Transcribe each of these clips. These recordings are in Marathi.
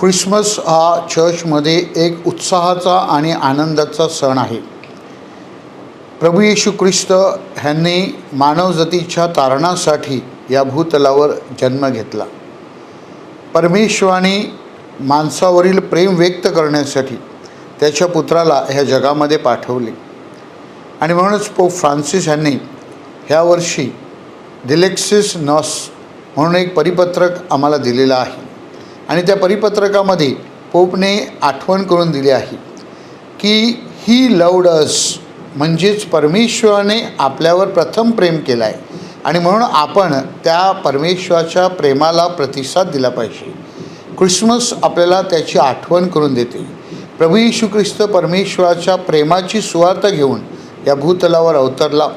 ख्रिसमस हा चर्चमध्ये एक उत्साहाचा आणि आनंदाचा सण आहे. प्रभू येशू ख्रिस्त ह्यांनी मानवजातीच्या तारणासाठी या भूतलावर जन्म घेतला. परमेश्वराने माणसावरील प्रेम व्यक्त करण्यासाठी त्याच्या पुत्राला ह्या जगामध्ये पाठवले. आणि म्हणूनच पोप फ्रान्सिस यांनी ह्या वर्षी डिलेक्सिस नॉस म्हणून एक परिपत्रक आम्हाला दिलेलं आहे. आणि त्या परिपत्रकामध्ये पोपने आठवण करून दिली आहे की ही लवडस म्हणजेच परमेश्वराने आपल्यावर प्रथम प्रेम केलं आहे आणि म्हणून आपण त्या परमेश्वराच्या प्रेमाला प्रतिसाद दिला पाहिजे. क्रिसमस आपल्याला त्याची आठवण करून देते. प्रभू येशू ख्रिस्त परमेश्वराच्या प्रेमाची सुवार्थ घेऊन या भूतलावर अवतरला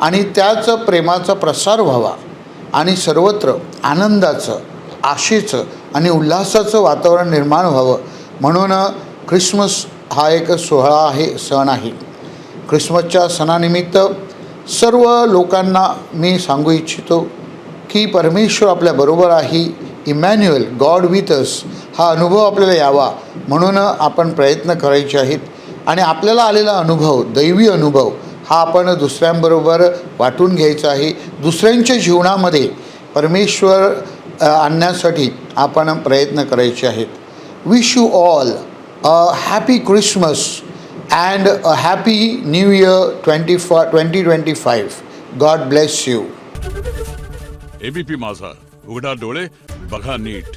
आणि त्याच प्रेमाचा प्रसार व्हावा आणि सर्वत्र आनंदाचं आशेचं आणि उल्हासाचं वातावरण निर्माण व्हावं. म्हणून ख्रिसमस हा एक सोहळा आहे सण आहे. ख्रिसमसच्या सणानिमित्त सर्व लोकांना मी सांगू इच्छितो की परमेश्वर आपल्याबरोबर आहे. इमॅन्युअल गॉड विथ अस हा अनुभव आपल्याला यावा. म्हणून आपण प्रयत्न करायचे आहेत. आणि आपल्याला आलेला अनुभव दैवी अनुभव हा आपण दुसऱ्यांबरोबर वाटून घ्यायचा आहे. दुसऱ्यांच्या जीवनामध्ये परमेश्वर आणण्यासाठी आपण प्रयत्न करायचे आहेत. Wish you all a happy Christmas and a happy new year twenty फा twenty twenty five God bless you ABP Majha. उघडा डोळे बघा नीट.